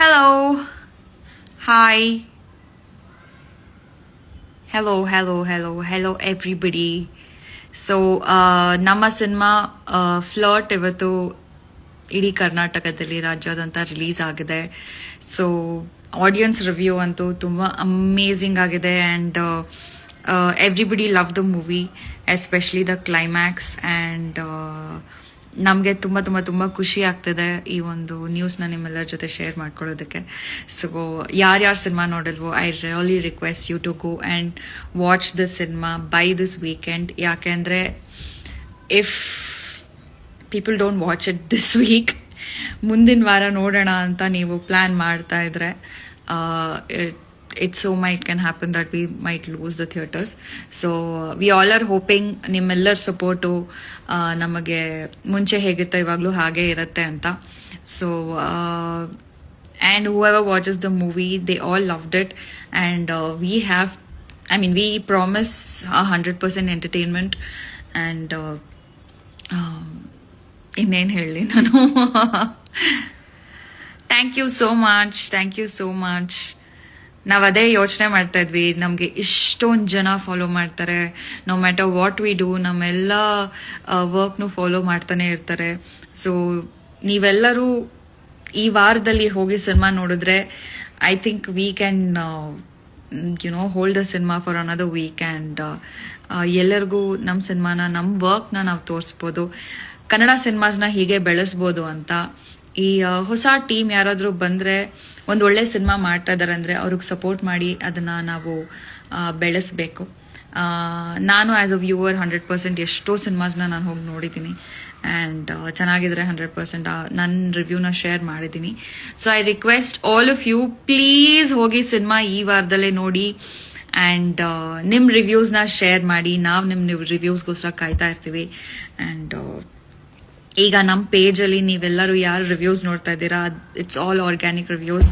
Hello. Hi. Hello, hello, hello, hello everybody. So ನಮ್ಮ cinema flirt ಇವತ್ತು ಇಡೀ ಕರ್ನಾಟಕದಲ್ಲಿ ರಾಜ್ಯಾದ್ಯಂತ ರಿಲೀಸ್ ಆಗಿದೆ ಸೊ ಆಡಿಯನ್ಸ್ ರಿವ್ಯೂ ಅಂತೂ ತುಂಬ ಅಮೇಝಿಂಗ್ ಆಗಿದೆ and everybody love the movie especially the climax and ನಮಗೆ ತುಂಬ ತುಂಬ ತುಂಬ ಖುಷಿ ಆಗ್ತಿದೆ ಈ ಒಂದು ನ್ಯೂಸ್ನ ನಿಮ್ಮೆಲ್ಲರ ಜೊತೆ ಶೇರ್ ಮಾಡ್ಕೊಳ್ಳೋದಕ್ಕೆ. ಸೊ ಯಾರ್ಯಾರು cinema ನೋಡಿಲ್ವೋ I really request you to go and watch the cinema by this weekend ಯಾಕೆಂದರೆ if people don't watch it this week ಮುಂದಿನ ವಾರ ನೋಡೋಣ ಅಂತ ನೀವು ಪ್ಲ್ಯಾನ್ ಮಾಡ್ತಾ ಇದ್ರೆ it so might can happen that we might lose the theatres so we all are hoping ನಿಮ್ಮೆಲ್ಲರ support ನಮಗೆ ಮುಂಚೆ ಹೇಗಿತ್ತೋ ಇವಾಗಲೂ ಹಾಗೆ ಇರುತ್ತೆ ಅಂತ. So and whoever watches the movie they all loved it and we have I mean we promise hundred percent entertainment and ಇನ್ನೇನು ಹೇಳಲಿ ನಾನು? Thank you so much thank you so much ನಾವು ಅದೇ ಯೋಚನೆ ಮಾಡ್ತಾ ಇದ್ವಿ, ನಮಗೆ ಇಷ್ಟೊಂದು ಜನ ಫಾಲೋ ಮಾಡ್ತಾರೆ no matter what we do ನಮ್ಮೆಲ್ಲ ವರ್ಕ್ನು ಫಾಲೋ ಮಾಡ್ತಾನೆ ಇರ್ತಾರೆ. ಸೊ ನೀವೆಲ್ಲರೂ ಈ ವಾರದಲ್ಲಿ ಹೋಗಿ ಸಿನಿಮಾ ನೋಡಿದ್ರೆ I think we can you know hold the cinema for another week and ಎಲ್ಲರಿಗೂ ನಮ್ಮ ಸಿನಿಮಾನ ನಮ್ಮ ವರ್ಕ್ನ ನಾವು ತೋರಿಸ್ಬೋದು. ಕನ್ನಡ ಸಿನಿಮಾಸ್ನ ಹೀಗೆ ಬೆಳೆಸ್ಬೋದು ಅಂತ. ಈ ಹೊಸ ಟೀಮ್ ಯಾರಾದರೂ ಬಂದರೆ ಒಂದು ಒಳ್ಳೆ ಸಿನಿಮಾ ಮಾಡ್ತಾ ಇದ್ದಾರೆ ಅಂದರೆ ಅವ್ರಿಗೆ ಸಪೋರ್ಟ್ ಮಾಡಿ ಅದನ್ನು ನಾವು ಬೆಳೆಸಬೇಕು. ನಾನು as a viewer hundred percent ಎಷ್ಟೋ ಸಿನಿಮಾಸ್ನ ನಾನು ಹೋಗಿ ನೋಡಿದ್ದೀನಿ ಆ್ಯಂಡ್ ಚೆನ್ನಾಗಿದ್ರೆ ಹಂಡ್ರೆಡ್ ಪರ್ಸೆಂಟ್ ನನ್ನ ರಿವ್ಯೂನ ಶೇರ್ ಮಾಡಿದ್ದೀನಿ so I request all of you please ಹೋಗಿ ಸಿನಿಮಾ ಈ ವಾರದಲ್ಲೇ ನೋಡಿ. ಆ್ಯಂಡ್ ನಿಮ್ಮ ರಿವ್ಯೂಸ್ನ ಶೇರ್ ಮಾಡಿ. ನಾವು ನಿಮ್ಮ ರಿವ್ಯೂಸ್ಗೋಸ್ಕರ ಕಾಯ್ತಾ ಇರ್ತೀವಿ. ಆ್ಯಂಡ್ ಈಗ ನಮ್ಮ ಪೇಜಲ್ಲಿ ನೀವೆಲ್ಲರೂ ಯಾರು ರಿವ್ಯೂಸ್ ನೋಡ್ತಾ ಇದ್ದೀರಾ it's all organic reviews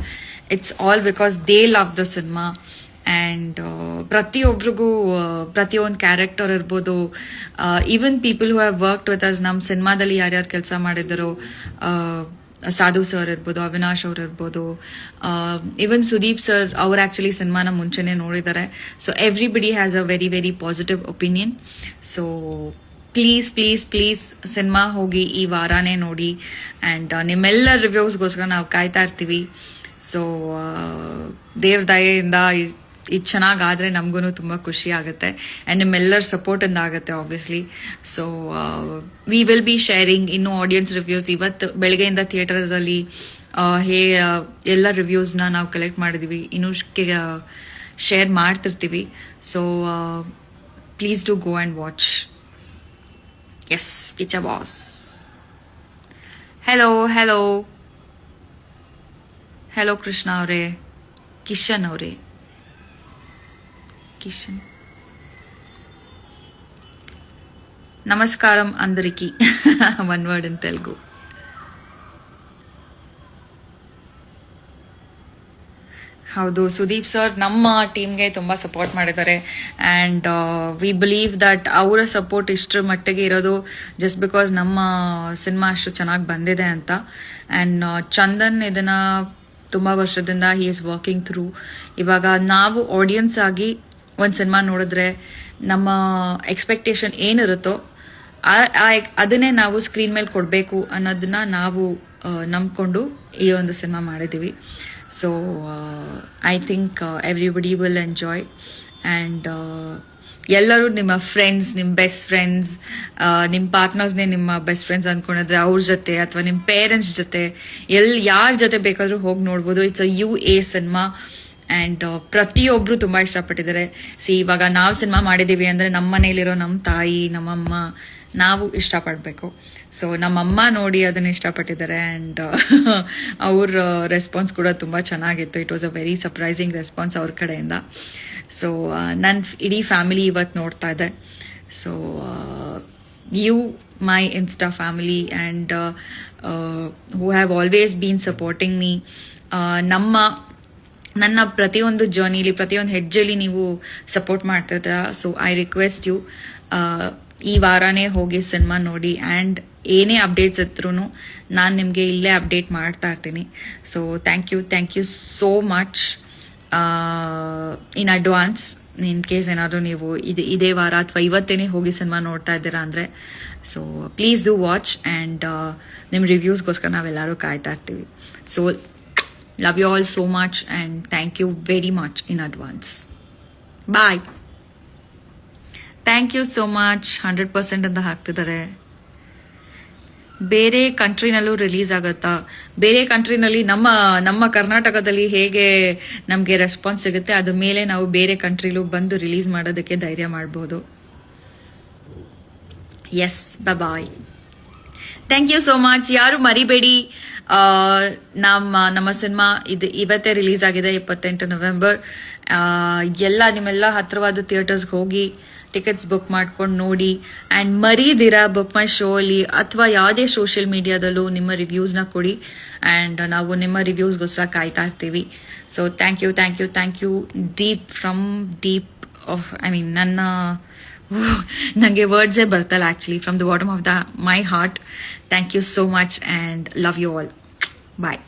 it's all because they love the cinema and ಪ್ರತಿಯೊಬ್ರಿಗೂ ಪ್ರತಿಯೊಂದು ಕ್ಯಾರೆಕ್ಟರ್ ಇರ್ಬೋದು. Even people who have worked with us ನಮ್ಮ ಸಿನಿಮಾದಲ್ಲಿ ಯಾರ್ಯಾರು ಕೆಲಸ ಮಾಡಿದರು ಸಾಧು ಸರ್ ಇರ್ಬೋದು, ಅವಿನಾಶ್ ಅವ್ರು ಇರ್ಬೋದು ಈವನ್ ಸುದೀಪ್ ಸರ್ ಅವ್ರು ಆ್ಯಕ್ಚುಲಿ ಸಿನಿಮಾನ ಮುಂಚೆನೇ ನೋಡಿದ್ದಾರೆ. So everybody has a very very positive opinion so please please please cinema ಹೋಗಿ ಈ ವಾರನೇ ನೋಡಿ. ಆ್ಯಂಡ್ ನಿಮ್ಮೆಲ್ಲ ರಿವ್ಯೂಸ್ಗೋಸ್ಕರ ನಾವು ಕಾಯ್ತಾ ಇರ್ತೀವಿ. ಸೊ ದೇವ್ರ ದಯೆಯಿಂದ ಇದು ಚೆನ್ನಾಗಾದರೆ ನಮಗೂ ತುಂಬ ಖುಷಿ ಆಗುತ್ತೆ. ಆ್ಯಂಡ್ ನಿಮ್ಮೆಲ್ಲರ ಸಪೋರ್ಟಿಂದ ಆಗುತ್ತೆ obviously so we will be sharing ಇನ್ನೂ ಆಡಿಯನ್ಸ್ ರಿವ್ಯೂಸ್ ಇವತ್ತು ಬೆಳಗ್ಗೆಯಿಂದ ಥಿಯೇಟರ್ಸಲ್ಲಿ ಹೇ ಎಲ್ಲ ರಿವ್ಯೂಸ್ನ ನಾವು ಕಲೆಕ್ಟ್ ಮಾಡಿದ್ವಿ. ಇನ್ನೂ ಶೇರ್ ಮಾಡ್ತಿರ್ತೀವಿ. So please do go and watch Yes, it's a boss. Hello, hello. Hello, Krishna Ore. Kishan Ore. Kishan. నమస్కారం అందరికీ వన్ వర్డ్ ఇన్ తెలుగు ಹೌದು. ಸುದೀಪ್ ಸರ್ ನಮ್ಮ ಟೀಮ್ಗೆ ತುಂಬ ಸಪೋರ್ಟ್ ಮಾಡಿದ್ದಾರೆ. ಆ್ಯಂಡ್ ವಿ ಬಿಲೀವ್ ದಟ್ ಅವರ ಸಪೋರ್ಟ್ ಇಷ್ಟರ ಮಟ್ಟಿಗೆ ಇರೋದು ಜಸ್ಟ್ ಬಿಕಾಸ್ ನಮ್ಮ ಸಿನಿಮಾ ಅಷ್ಟು ಚೆನ್ನಾಗಿ ಬಂದಿದೆ ಅಂತ. ಆ್ಯಂಡ್ ಚಂದನ್ ಇದನ್ನು ತುಂಬ ವರ್ಷದಿಂದ ಹಿ ಈಸ್ ವರ್ಕಿಂಗ್ ಥ್ರೂ ಇವಾಗ ನಾವು ಆಡಿಯನ್ಸ್ ಆಗಿ ಒಂದು ಸಿನಿಮಾ ನೋಡಿದ್ರೆ ನಮ್ಮ ಎಕ್ಸ್ಪೆಕ್ಟೇಷನ್ ಏನಿರುತ್ತೋ ಅದನ್ನೇ ನಾವು ಸ್ಕ್ರೀನ್ ಮೇಲೆ ಕೊಡಬೇಕು ಅನ್ನೋದನ್ನ ನಾವು ನಂಬಿಕೊಂಡು ನಂಬ್ಕೊಂಡು ಈ ಒಂದು ಸಿನಿಮಾ ಮಾಡಿದ್ದೀವಿ. So I think everybody will enjoy and ಎಲ್ಲರೂ ನಿಮ್ಮ ಫ್ರೆಂಡ್ಸ್ ನಿಮ್ಮ ಬೆಸ್ಟ್ ಫ್ರೆಂಡ್ಸ್ ನಿಮ್ಮ ಪಾರ್ಟ್ನರ್ಸ್ನೇ ನಿಮ್ಮ ಬೆಸ್ಟ್ ಫ್ರೆಂಡ್ಸ್ ಅಂದ್ಕೊಂಡಿದ್ರೆ ಅವ್ರ ಜೊತೆ ಅಥವಾ ನಿಮ್ಮ ಪೇರೆಂಟ್ಸ್ ಜೊತೆ ಎಲ್ಲಿ ಯಾರ ಜೊತೆ ಬೇಕಾದರೂ ಹೋಗಿ ನೋಡ್ಬೋದು. It's a U A cinema and ಪ್ರತಿಯೊಬ್ಬರು ತುಂಬ ಇಷ್ಟಪಟ್ಟಿದ್ದಾರೆ. ಸಿ ಇವಾಗ ನಾವು ಸಿನಿಮಾ ಮಾಡಿದ್ದೀವಿ ಅಂದರೆ ನಮ್ಮ ಮನೇಲಿರೋ ನಮ್ಮ ತಾಯಿ, ನಮ್ಮಮ್ಮ ನಾವು ಇಷ್ಟಪಡಬೇಕು. ಸೊ ನಮ್ಮಮ್ಮ ನೋಡಿ ಅದನ್ನು ಇಷ್ಟಪಟ್ಟಿದ್ದಾರೆ ಆ್ಯಂಡ್ ಅವ್ರ ರೆಸ್ಪಾನ್ಸ್ ಕೂಡ ತುಂಬ ಚೆನ್ನಾಗಿತ್ತು. It was a very surprising response ಅವ್ರ ಕಡೆಯಿಂದ. ಸೊ ನನ್ನ ಇಡೀ ಫ್ಯಾಮಿಲಿ ಇವತ್ತು ನೋಡ್ತಾ ಇದೆ. So you my insta family and who have always been supporting me ನಮ್ಮ ನನ್ನ ಪ್ರತಿಯೊಂದು ಜರ್ನಿಲಿ ಪ್ರತಿಯೊಂದು ಹೆಜ್ಜೆಲಿ ನೀವು ಸಪೋರ್ಟ್ ಮಾಡ್ತಾ ಇದ್ದೀರಾ ಸೊ ಐ ರಿಕ್ವೆಸ್ಟ್ ಯು ಈ ವಾರನೇ ಹೋಗಿ ಸಿನಿಮಾ ನೋಡಿ ಆ್ಯಂಡ್ ಏನೇ ಅಪ್ಡೇಟ್ಸ್ ಇದ್ರೂ ನಾನು ನಿಮಗೆ ಇಲ್ಲೇ ಅಪ್ಡೇಟ್ ಮಾಡ್ತಾ ಇರ್ತೀನಿ. So thank you thank you so much in advance in case ಏನಾದರೂ ನೀವು ಇದು, ಇದೇ ವಾರ ಅಥವಾ ಇವತ್ತೇನೆ ಹೋಗಿ ಸಿನಿಮಾ ನೋಡ್ತಾ ಇದ್ದೀರಾ ಅಂದರೆ so please do watch and ನಿಮ್ಮ ರಿವ್ಯೂಸ್ಗೋಸ್ಕರ ನಾವೆಲ್ಲರೂ ಕಾಯ್ತಾ ಇರ್ತೀವಿ. So love you all so much and thank you very much in advance bye thank you so much hundred percent ಅಂತ ಹಾಕ್ತಿದ್ದಾರೆ ಬೇರೆ ಕಂಟ್ರಿನಲ್ಲೂ ರಿಲೀಸ್ ಆಗುತ್ತಾ? ಬೇರೆ ಕಂಟ್ರಿನಲ್ಲಿ ನಮ್ಮ ನಮ್ಮ ಕರ್ನಾಟಕದಲ್ಲಿ ಹೇಗೆ ನಮಗೆ ರೆಸ್ಪಾನ್ಸ್ ಸಿಗುತ್ತೆ? ಅದ್ರ ಮೇಲೆ ನಾವು ಬೇರೆ ಕಂಟ್ರಿಲೂ ಬಂದು ರಿಲೀಸ್ ಮಾಡೋದಕ್ಕೆ ಧೈರ್ಯ ಮಾಡ್ಬೋದು. Yes bye thank you so much ಯಾರು ಮರಿಬೇಡಿ. ನಮ್ಮ ನಮ್ಮ ಸಿನಿಮಾ ಇದು ಇವತ್ತೇ ರಿಲೀಸ್ ಆಗಿದೆ, ಇಪ್ಪತ್ತೆಂಟು ನವೆಂಬರ್ ಎಲ್ಲ ನಿಮ್ಮೆಲ್ಲ ಹತ್ರವಾದ ಥಿಯೇಟರ್ಸ್ಗೆ ಹೋಗಿ ಟಿಕೆಟ್ಸ್ ಬುಕ್ ಮಾಡ್ಕೊಂಡು ನೋಡಿ. ಆ್ಯಂಡ್ ಮರೀದಿರ ಬುಕ್ ಮೈ ಶೋ ಅಲ್ಲಿ ಅಥವಾ ಯಾವುದೇ ಸೋಷಿಯಲ್ ಮೀಡಿಯಾದಲ್ಲೂ ನಿಮ್ಮ ರಿವ್ಯೂಸ್ನ ಕೊಡಿ. ಆ್ಯಂಡ್ ನಾವು ನಿಮ್ಮ ರಿವ್ಯೂಸ್ಗೋಸ್ಕರ ಕಾಯ್ತಾ ಇರ್ತೀವಿ. So thank you thank you thank you deep from deep of I mean ನನ್ನ ನನಗೆ ವರ್ಡ್ಸೇ ಬರ್ತಲ್ಲ actually from the bottom of the my heart thank you so much and love you all bye